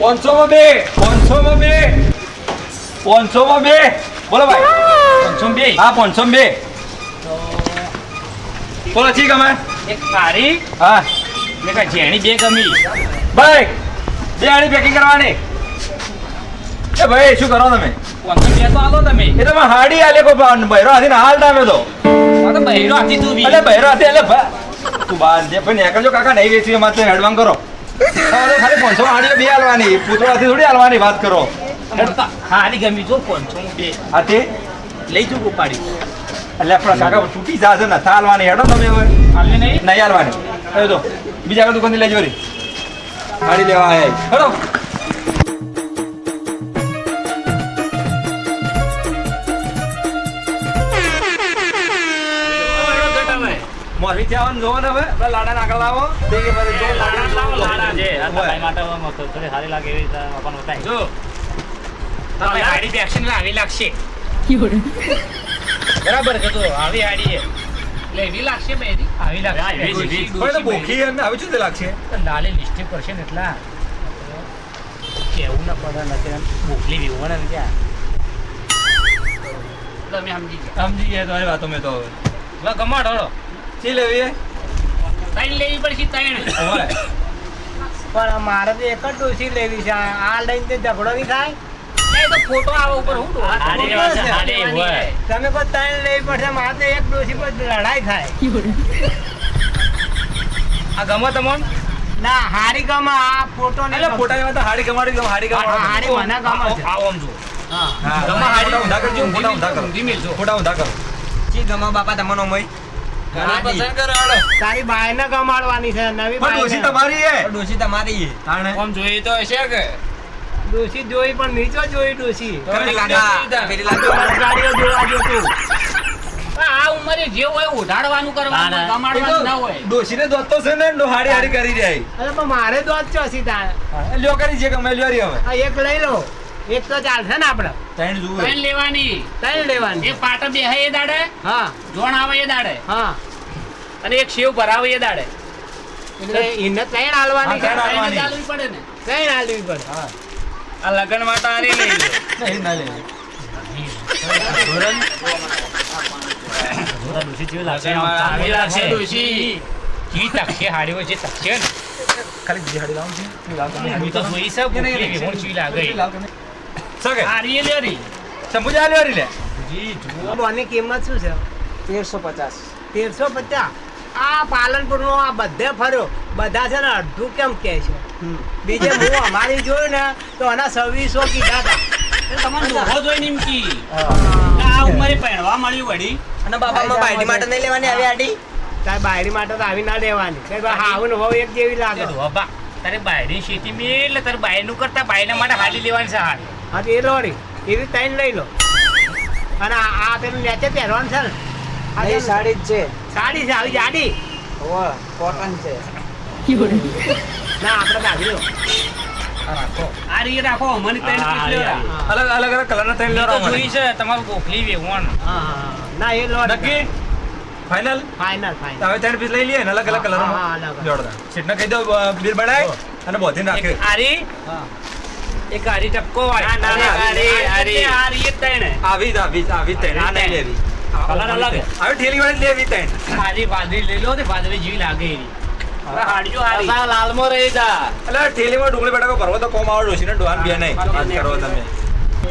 પાંચસો માં બે પાંચસો માં બે પાંચસો માં બે. બોલો ભાઈ. પાંચસો બે. હા પાંચસો બે. બોલો ઠીક અમે. એક સારી હા. મેં કહે જેણી બે ગમી. ભાઈ બે આની પેકિંગ કરવાની. એ ભાઈ શું કરો તમે? પાંચસો બે તો આલો તમે. એ તમે હાડી આલે કો બહેરો હાથી હાલ ટામે તો. બહેરો હાથી તું અલે બહેરો હાથી એટલે તું બાર જે પણ નીકળજો કાકા નહીં વેચી તો હેડવાંગ કરો. ખાલી પાંચસો હાડીઓ બે હાલવાની. પૂતળાથી થોડી હાલવાની વાત કરો. તો હારી ગમી જો પાંચસો બે હાથી લઈ જવું ઉપાડી. એટલે આપણા કાકા તૂટી જશે ને થા હાલવાની હેડો તમે હવે. નહીં? હાલવાની. તો બીજા દુકાનથી લઈ રી હાડી લેવા હે હેડો. થી આવવાનું જોવો ને હવે. લાડાને આગળ લાવો. તે કે પછી જો લાડા છે. આ માટે આમ થોડી સારી લાગે એવી રીતે આપણને બતાવી. જો. તમારી હાડી બી આવી લાગશે. બરાબર છે તો આવી હાડી છે. લાગશે બે આવી લાગશે. પણ બોખી એમને હવે શું લાગશે. તો લાલી કરશે ને એટલા. કેવું ના પડે નથી એમ મોકલી દેવું ને ક્યાં તમે સમજી ગયા. સમજી ગયા વાતો મેં તો હવે. હળો. શી લેવી ત્રણ લેવી પડશે ત્રણ. પણ મારે તો એક જ ડોસી લેવી છે. આ આ લઈને ઝઘડો નહીં થાય? ફોટો આવો ઉપર હું. તમે કોઈ ત્રણ લેવી પડશે મારે તો એક ડોસી પર લડાઈ થાય. આ ગમે તમને? ના હારી ગમે આ ફોટો નહીં એટલે. ફોટા એમાં તો હારી ગમાડી ગમ હારી હા, હારી મને ગમે છે. આવો આમ જો હા. ગમે ગમા હાડી હાડી કરજો ફોટા ઊંધા કરો. ફોટા ઊંધા કરો. જી ગમે બાપા તમને મય તારી બાયને ગમાડવાની છે નવી પણ ડોશી તમારી હે ડોસી તમારી તાણે? આમ જોઈએ તો હશે કે? ડોસી જોઈ પણ નીચો જોઈ ડોસી પેલી લાગા, પેલી ગાડીઓ જોવા જો તું આ ઉંમરે જે હોય ઉઢાડવાનું કરવાનું ગમાડવાનું ના હોય. ડોશીને દોત છે ને હાડી હાડી કરી જાય. અરે પણ મારે તો જ ચોસી લ્યો કરી છે ગમે લ્યો રી હવે. એક લઈ લો. એક તો ચાલશે ને આપડે. ત્રણ જુએ ત્રણ લેવાની. ત્રણ લેવાની. એક પાટો બેહે એ દાડે હા. જોણ આવે એ દાડે. હા. અને એક શેવ ભરાવે એ દાડે. એટલે એને ત્રણ હાલવાની હાલવાની. પડે ને. ત્રણ હાલવી પડે. આ લગન માટે આની લઈ લો. નહીં ના લેવી આવી લાગશે ડોશી. ઈ તકશે હાડી હોય જે તકશે ને. ખાલી બીજી હાડી લાવું છે હું તો જોઈ છે ભૂખી એવી મોણ ચીવી લાગે. સગે હારી એ લેરી સમુજા લ્યો રી. લે જી જુઓ. બોની કિંમત શું છે? તેરસો પચાસ. તેરસો પચાસ. આ પાલનપુર નો આ બધે ફર્યો. બધા છે ને અડધું કેમ કે છે? બીજે હું અમારી જોયું ને તો આના સવીસો કીધા હતા. તમને ડોહો જોઈ નિમકી આ ઉંમરે પહેરવા મળ્યું વળી. અને બાપામાં બાયડી માટે નહીં લેવાની આવી આડી? તાર બાયડી માટે તો આવી ના દેવાની. ભાઈ હોવ એક જેવી લાગે. ડોહા તારે બાયડી શેતી મેં એટલે તારે બાયનું કરતા બાયના માટે હાડી લેવાની છે હાડી હા એ લોડી એવી ત્રણ લઈ લો. અને આ પેલું નેચે પહેરવાનું છે ને. આ એ સાડી જ છે. સાડી છે આવી જાડી. હોવે, કોટન છે. ના આપણે તો આવી આ રીતે રાખો મને ત્રણ પીસ લેવડા. અલગ અલગ અલગ કલરના ત્રણ એ લ્યો તો રાવ જોઈ છે તમારું ગોખલી વેવણ હા હા ના એ નક્કી? ફાઇનલ ફાઇનલ ફાઇનલ હવે ત્રણ પીસ લઈ લઈએ ને અલગ અલગ કલર હા, હા, અલગ અલગ. જોડતા સીટને કહી દો બિલ બનાય અને બોધી નાખે. આરી એક આરી ટપકો વાળી. ના, ના, ના, આરી આરી, આરી આરી. ત્રણ આવી જ આવી જ આવી ત્રણ આ નહીં લેવી. કલર અલગ. હવે ઠેલી વાળી લેવી ત્રણ. આરી વાદળી લઈ લો તે બાજરી જેવી લાગે એની હવે હાડીઓ હારી. રહી જા. એટલે ઠેલીમાં ડુંગળી બટાકો ભરવો તો કોમ આવે ડોશીને ડોહાન બે નહીં. વાત કરો તમે.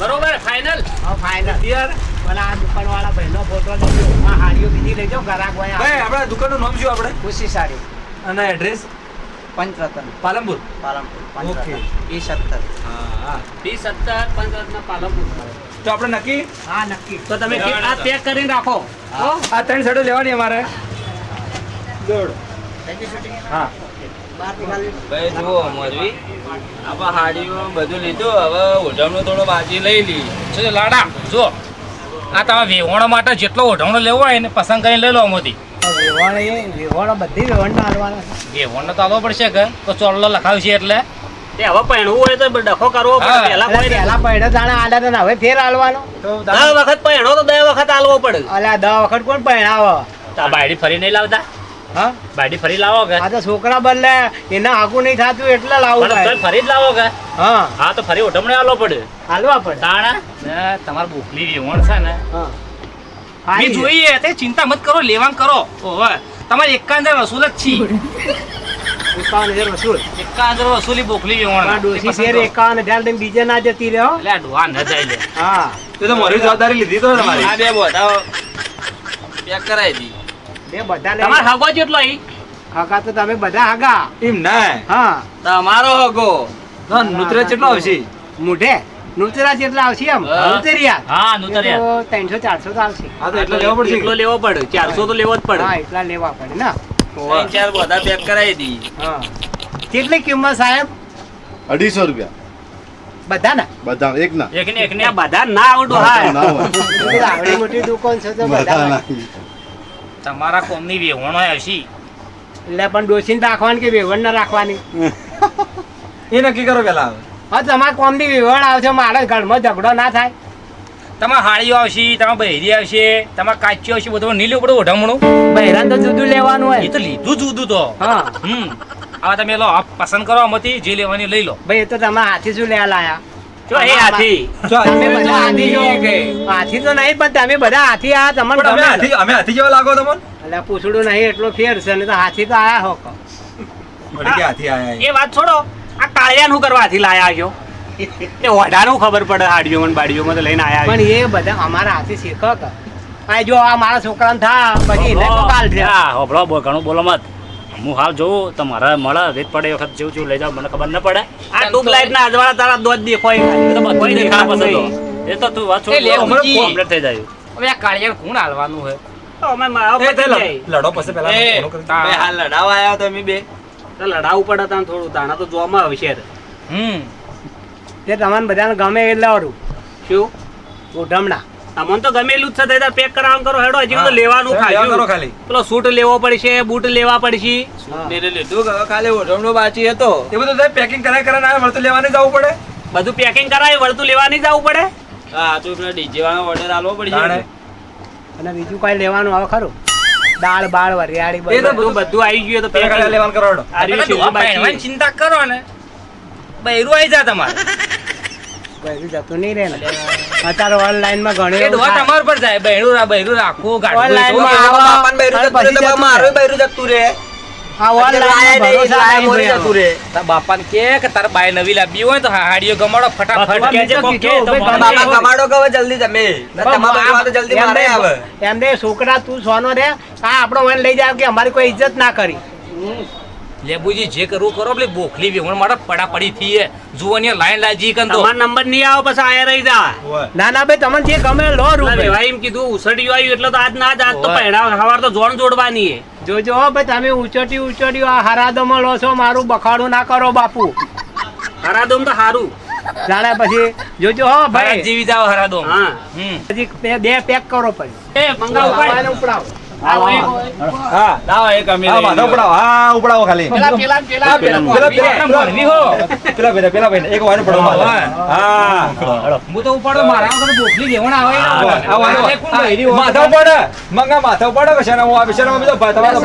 બરોબર ફાઇનલ હા ફાઇનલ યાર. પણ આ દુકાનવાળા ભાઈનો ફોટો લેજો આ હાડીઓ બીજી ગરાક હોય ભાઈ આપણા દુકાનનું નામ શું આપણે? ખુશી સાડી. અને એડ્રેસ પંચરત્ન. પાલનપુર? પાલનપુર ઓકે. સત્તર. હા હા. બી સત્તર પંચરત્ન પાલનપુર. તો આપણે નક્કી? હા નક્કી. તો તમે આ પેક કરીને રાખો. હો? આ ત્રણ સાઈડો લેવાની અમારે. દોડ. હા. ભાઈ જુઓ મોરવી આપણે હાડીઓ બધું લીધું હવે ઓઢમણું થોડો બાજી લઈ લી જો લાડા જો આ તમે વેવણો માટે જેટલો ઓઢવણો લેવો હોય ને પસંદ કરીને લઈ લો આમાંથી. વેવાણ વેવાણો બધી વેવાણ વેવણનો તો આવવો પડશે કે? તો ચોલ્લો લખાવ્યું છે એટલે. તે હવે પહેણવું હોય તો ડખો કરવો પડે પહેલા કોઈ પેલા પૈડા જાણે આડા હતા હવે ફેર હાલવાનો. તો દસ વખત પહેણો તો દસ વખત આલવો પડે. અલ્યા દસ વખત કોણ પહેણાવે તો બાયડી ફરી નહીં લાવતા? હા? બાડી ફરી લાવો કે આ તો છોકરા બદલે એના આગું નહીં થતું એટલે લાવો પણ ફરી જ લાવો કે હા. હા તો ફરી ઓઢમણે આલો પડે. હાલવા પડે. તાણા? ને તમારે બોકલી વેવણ છે ને. હા. જોઈએ તે ચિંતા મત કરો લેવાંગ કરો. ઓહો તમારે એકાંદર વસૂલ જ છી. એકાવન હજાર વસૂલ. એકાંદર વસૂલી બોખલી વેવણ આ શેર એકાવન હજાર લઈને બીજે ના જતી રહે એટલે ડોહા ન જાય લે હા. એ તો મારી જવાબદારી લીધી તો તમારી. આ બે બોધાઓ પેક કરાવી દી. બે બધા તમારે હગો જેટલો ઈ હગા તો તમે બધા હગા. એમ ના. હા. તમારો હગો. ના નુતરે કેટલો આવશે? મોઢે. નુતરા જેટલા આવશે એમ. નુતરિયા. હા નુતરિયા. ત્રણસો ચારસો તો આવશે. હા તો એટલો લેવો પડશે. એટલો લેવો પડે. ચારસો તો લેવો જ પડે. હા એટલા લેવા પડે ને. ત્રણ ચાર બધા પેક કરાવી દી. હા. કેટલી કિંમત સાહેબ? અઢીસો રૂપિયા. બધા ના બધા એક ના એક ને એક ને બધા ના આવડો. હા આવડી મોટી દુકાન છે તો બધા બધા તમારા કોમની વેવણો હશી. એટલે પણ ડોસીને રાખવાની કે વેવણ ના રાખવાની? એ નક્કી કરો પેલા હા તમારા કોમની વેવણ આવશે મારે ઘરમાં ઝઘડો ના થાય. તમારે હાળીઓ આવશે તમારે બહેરી આવશે તમારે કાચી આવશે બધું નહીં લેવું પડે ઓઢામણું બહેરાન તો જુદું લેવાનું એ તો લીધું જુદું તો. હા. હમ. હવે તમે લો પસંદ કરો આમાંથી જે લેવાની લઈ લો. ભાઈ એ તો તમે હાથી શું લેવા લાયા? જો એ હાથી. તમે બધા હાથી જો હાથી તો નહીં પણ તમે બધા હાથી આ તમને અમે હાથી અમે હાથી જેવા લાગો તમને? એટલે પૂછડું નહીં એટલો ફેર છે ને તો હાથી તો આયા હો. કે હાથી આયા એ. વાત છોડો. આ કાળિયાનું કરવા હાથી લાયા છો? એ ઓઢાનું ખબર પડે હાડીઓમાં બાડીઓમાં તો લઈને આયા પણ એ બધા અમારા હાથે શીખો આ જો આ મારા છોકરાને થા પછી એને કાલ છે હા હોભળો બો ઘણું બોલો મત. હું હાલ જોઉં તો મારે મળે રીત પડે એ વખત જેવું જેવું લઈ જાવ મને ખબર ન પડે. આ ટ્યુબ લાઈટ ના અજવાળા તારા દોધ દેખાય. એ તો બધું દેખાય પસંદ એ તો તું વાત છોડ હમણાં કમ્પ્લીટ થઈ જાય. હવે આ કાળિયાને કોણ હાલવાનું હે? અમે તે. લડ- પછી પેલા ફોન કરી. બે હાલ લડાવા આવ્યા તમે બે. તો લડાવું પડે તાન થોડું તાણા તો જોવામાં આવશે. જ. હમ. તે તમને બધાને ગમે એટલે વાળું શું? ઉઢમણા અમને તો ગમેલું જ છે તો પેક કરાવવાનું કરો હેડો. હજી તો લેવાનું ખાલી. કરો ખાલી. પેલો સૂટ લેવો પડશે બૂટ લેવા પડશે. મેરે લીધું ખાલી ઓઢમણું બાચી હતો. એ બધું પેકિંગ કરાય કરાય ના વળતું લેવાને જવું પડે. બધું પેકિંગ કરાવી વળતું લેવા નહીં જવું પડે? હા તો પેલા ડીજે વાળો ઓર્ડર આલવો પડશે. અને બીજું કઈ લેવાનું આવે ખરું? દાળ બાળ વરિયાળી બધું. બધું આવી ગયું તો પેલા પેક લેવાનું કરો ચિંતા કરો ને. બૈરું આવી જા તમારે. બધું જતું નહીં રહે ને. અત્યારે ઓનલાઈનમાં ઘણું એ એવું ડોહા થાય. તમારા પર જાય બૈરું રા- બૈરું રાખવું ગાડવું Online માં આવા- બાપાને બૈરું જતું રહે મારું બૈરું જતું રહે આ online ભરોસા મોરી જતું રહે તારા બાપાને કે કે તારે બાય નવી લાવી હોય તો હાડીઓ ગમાડો ફટાફટ ગમાડો મેં કે તો કે તો બાપા ગમે કમાડો જલ્દી તમે. તમારા તો જલ્દી મારે આવે. એમ નહીં, છોકરા તું સોનો રે આ આપણો મને લઈ જાય કે અમારી કોઈ ઇજ્જત ના કરી. લેબુજી જે કરવું કરો પેલી બોખલી વેવણ મારા પડા પડી થી હે. જુવાની લાઈન લાજી કન તો તમારો નંબર નહીં આવો પછી આયા રહી જા. ના ના ભાઈ તમને જે ગમે લો રૂપિયા. વેવાઈ એમ કીધું ઉસડ્યું આવ્યું એટલે તો આજ ના આજ તો પહેણા સવાર તો જોણ જોડવાની હે જોજો હો ભાઈ તમે ઉચોટી ઉચોટી આ હરાદમાં લો છો મારું બખાડું ના કરો બાપુ. હરાદોમ તો હારું. જાણે પછી જોજો હો ભાઈ. જીવી જાવ હરાદો હા. હમ. હજી બે- બે પેક કરો પછી. એ મંગાવ ઉપાડ. ઉપડાવો. હા લાવો એક અમે હા લઈએ. ઉપડાવો હા ઉપડાવો ખાલી પેલા પેલા પેલા પેલા પેલા પેલા પેલા પેલા ભાઈને એક વાર પડો હા હું તો ઉપાડો મારા વગર બોખલી વેવણ આવે આવો, આવો, આવો. માથે કોણ બૈરી હોય? માથા ઉપાડે મંગા માથા ઉપાડે કે હું આ બિચારામાં બીજો ભાઈ તમારો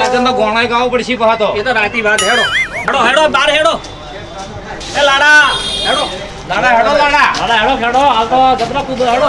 લગન તો ગોણાય ગાવું પડશે પાછો એ તો રાતી વાત હેડો હેડો હેડો બાર હેડો એ લાડા હેડો લાડા હેડો લાડા લાડા હેડો હેડો હાલ તો કૂદો હેડો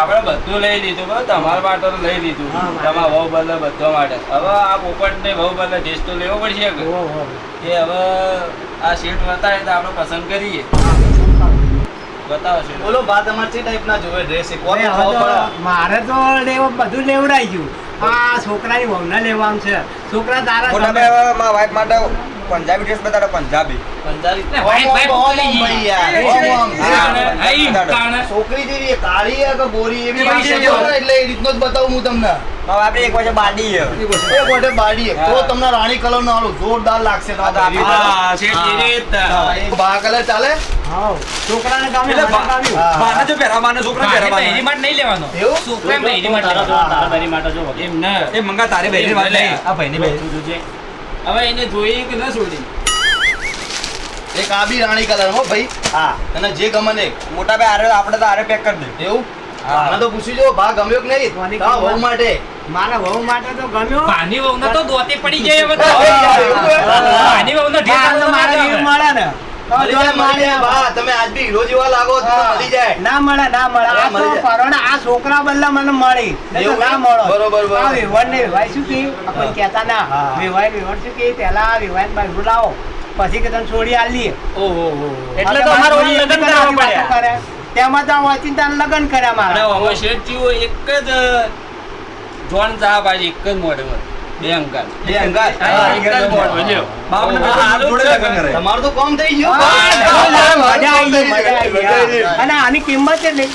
આપણે બધું લઈ લીધું બરાબર? તમારા માટે તો લઈ લીધું. તમારા વહુ બદલે બધા માટે. હવે આ પોપટ ને વહુ બદલે ટેસ્ટ તો લેવો પડશે કે. એ હવે આ સીટ બતાવે તો આપણે પસંદ કરીએ? બતાવો બોલો બા તમારે કઈ ટાઈપના જોવે ડ્રેસ તો મારે તો લેવા બધું લેવડાઈ ગયું. આ છોકરાની વહુને લેવાનું છે. છોકરા તારા વાઈફ માટે પંજાબી ડ્રેસ બતાડો પંજાબી. પંજાબી. એટલે ભાઈ, ભાઈ, ઓમ, ઓમ, પકડી. ભાઈ યાર. એ, ઓમ, ઓમ. એ, તાણે, આઈ, તાણે. છોકરી જેવી કાળી કે ગોરી એવી એ પૈસા જેવો. જોવે એટલે એ રીતનો જ બતાવું હું તમને. આપણે એક વખત બાડી છે. એ બાડી તો તમને રાણી કલર નો આલું જોરદાર લાગશે બા કલર ચાલે? છોકરાને. બાને જો પહેરા બાને છોકરા પહેરા મારે બહેરી માટે નહીં લેવાનો. એવું? છોકરા બહેરી માટે તારા તારા બહેરી માટે જો એમ ન. એ મંગા તારી બહેની વાત આ ભાઈની બહેન. જોજે. હવે એને જોઈ કે ન છોડી. એક આ બી રાણી કલર હો ભાઈ. હા. તને જે ગમે ને મોટા ભાઈ આરે આપણે તો આરે પેક કરી દે. એવું? હા. તો પૂછી જો ભા ગમ્યો કે નહીં? હા વહુ માટે. મારા વહુ માટે તો ગમ્યો. પાની વહુ તો દોતી પડી જાય હવે તો. હા, એવું છે. પાની વહુનો ઢેર મળે ને. તો મળી જો જાય મળી જાય. મળે. ભા તમે આજ બી હીરો જેવા લાગો તો મળી જાય. ના મળે ના મળે. આ હા, મળી. તો જાય. પરોણે આ છોકરા બદલા મને મળી. નહીં તો એવું ના મળો. બરોબર, બરોબર. ને વિવાદ શું કહ્યું આપણને કહેતા ના. હા. વિવાદ વિવાદ શું કહ્યું પહેલા આ બાજુ લાવો. પછી કે તને છોડી આલીએ ઓહો હો એટલે તો અમારે લગ્ન કરવા પડ્યા. તેમાં તો ઓચિંતા લગ્ન કર્યા મારા. હવે એક જ જોન સાહેબ આજે એક જ મોડે બે અંકલ બે તમારું તો કામ થઈ ગયું. અને આની કિંમત કેટલી?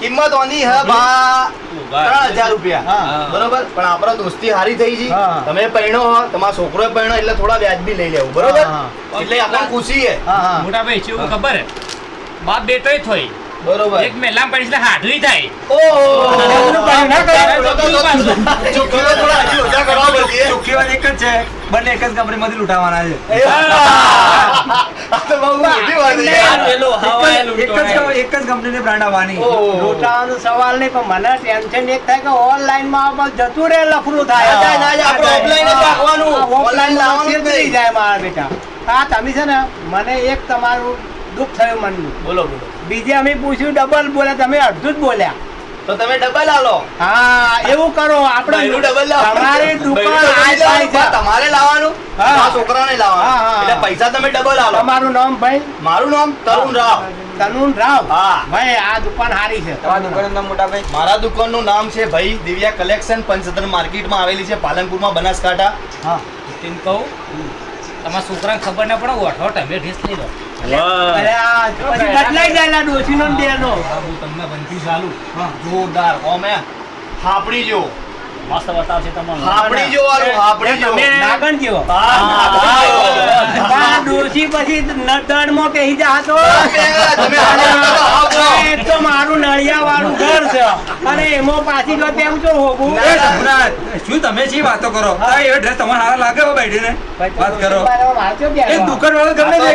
કિંમત ઓની હે ભા ત્રણ હજાર રૂપિયા. બરોબર? પણ આપડે દોસ્તી હારી થઈ ગઈ. તમે પહેણો હો તમારો છોકરો પહેણો એટલે થોડા વ્યાજબી લઈ લેવું. બરોબર? એટલે આપણને ખુશી હે મોટા ભાઈ શું ખબર? હે? બાપ બેટોય થોય. બરોબર એક મેલામ પડી એટલે હાથવી થાય ના એક જ છે બંને એક જ કંપનીમાંથી લૂંટાવાના છે આ એક જ કંપની કંપનીની બ્રાન્ડ આવવાની લૂંટાવાનો સવાલ નહીં પણ મને ટેન્શન એક થાય કે ઓનલાઈનમાં જતું રહે લફરું થાય ઓનલાઈન લાવવાનું જાય મારા બેટા હા તમે છે ને મને એક તમારું દુઃખ થયું મનનું બોલો બોલો બીજે અમે પૂછ્યું ડબલ બોલ્યા. તમે અડધું જ બોલ્યા. તો તમે ડબલ આલો. હા એવું કરો આપણે ડબલ લાવો. તમારી દુકાન. તમારે લાવવાનું હા. આ છોકરાને હા, હા, લાવવાનું એટલે પૈસા તમે ડબલ આલો. તમારું નામ ભાઈ? મારું નામ તરુણ રાવ. તરુણ રાવ? હા. ભાઈ આ દુકાન સારી છે. તમારા દુકાનનું નામ મોટા ભાઈ? મારા દુકાનનું નામ છે ભાઈ દિવ્યા કલેક્શન પંચતર માર્કેટમાં આવેલી છે પાલનપુરમાં બનાસકાંઠા. હા. તેમ કહું તમારા છોકરાને ખબર ના પડે ઓઠો તમે ઢીસ લઈ લો. બદલાઈ જાય લા ડોશીનો ને બેનો બાબુ તમને બનતી ચાલુ જોરદાર. ઓમે હાપડી જેવો મસ્ત બતાવશે તમને. નાગણ જેવો. આ પછી જા તો. તમે તો મારું નળિયા વાળું ઘર છે. અને એમાં પાછી જો તેમ શું તમે શી વાતો કરો? આ એ ડ્રેસ તમારે સારા લાગે હો બેઠીને? વાત કરો. એ દુકાન વાળો ગમે છે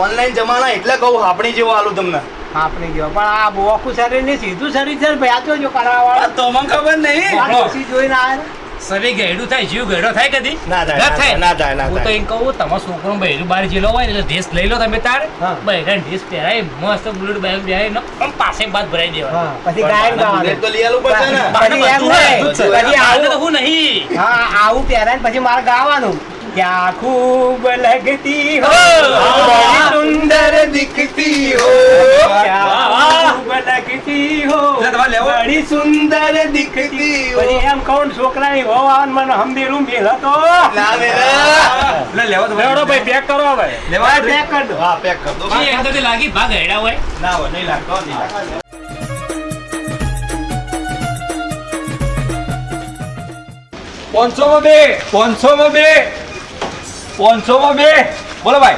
ઓનલાઈન જમાના એટલે કહું આપણી જેવો આલું તમને. આપણે ગયો પણ આ બોખું શરીર ને સીધું શરીર છે ભાઈ? આ તો જો કરાવવા તો મને ખબર નહીં? જોઈને આવે ને. શરીર ઘેડું થાય જીવ ગેડો થાય કદી? ના થાય, ના થાય, ના થાય, હું તો. એમ કહું તમારો છોકરો બહેરું બહાર જેલો હોય એટલે ડ્રેસ લઈ લો તમે તાર. બહેરા ડ્રેસ પહેરાય મસ્ત બુલેટ બેગ બેહાય ને આમ પાસે બાદ ભરાઈ દેવા પછી ગાયન તો લઈ આલું પડશે ને પછી એમ નહીં. પછી આવું. હું નહીં. હા આવું પહેરાય પછી મારે ગાવાનું. ક્યાં खूब लगती हो બડી સુંદર દિખતી હો? ક્યાં ખૂબ લગતી હો? એટલે તમારે લેવો? બડી સુંદર દિખતી હો. પછી એમ ને છોકરાની વહુ આવે ને મને હંબેરું મેલ હતો. એટલે લેવો લેવડો ભાઈ. પેક કરો હવે. લેવા પેક કરી. દો હા પેક કર. દો જી, અંદરથી લાગી ભાગ હેડા હોય. ના હોય નહીં લાગતો નહીં લાગતો. પાંચસો માં બે. પાંચસો માં બે. પાંચસો માં બે. બોલો ભાઈ.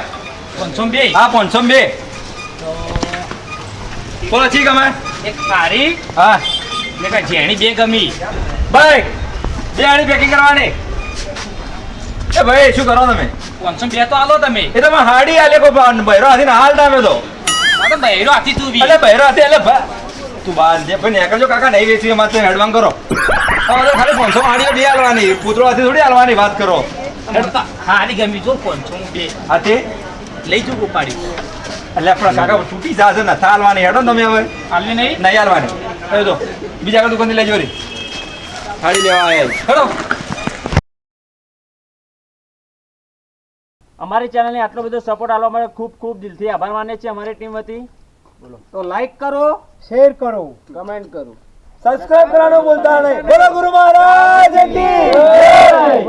પાંચસો બે. હા પાંચસો બે. બોલો ઠીક અમે. એક ખારી હા. એટલે ઝેણી બે ગમી. ભાઈ બે આની પેકિંગ કરવાની. એ ભાઈ શું કરો તમે? પાંચસો બે તો આલો તમે. એ તમે હાડી આલે કો બૈરો હાથી હાલ તમે તો બહેરો હાથી તું બી. એટલે બૈરો હાથી એટલે ભા- તું બાર જે ભાઈ નેકળજો કાકા નહીં વેચી એમાં તો હેડવાંગ કરો. ખાલી પાંચસો હાડીઓ બે હાલવાની. પૂતળો હાથી થોડી હાલવાની વાત કરો. હારી ગમી જો પાંચસો બે. હાથી? લઈ જવું ઉપાડી. એટલે આપણા કાકા તૂટી જશે ને હાલવાની. હેડો તમે હવે. હાલી નહીં? નહીં હાલવાની. હવે તો બીજા આગળ દુકાનથી લેજો રી. હાડી લેવા આવ્યા હેડો. અમારી ચેનલને આટલો બધો સપોર્ટ આપવા માટે ખૂબ ખૂબ દિલથી આભાર માને છે અમારી ટીમ વતી. તો લાઈક કરો શેર કરો. કમેન્ટ કરો. સબસ્ક્રાઇબ કરવાનું ભૂલતા નહીં. બોલો ગુરુ મહારાજ કી જય.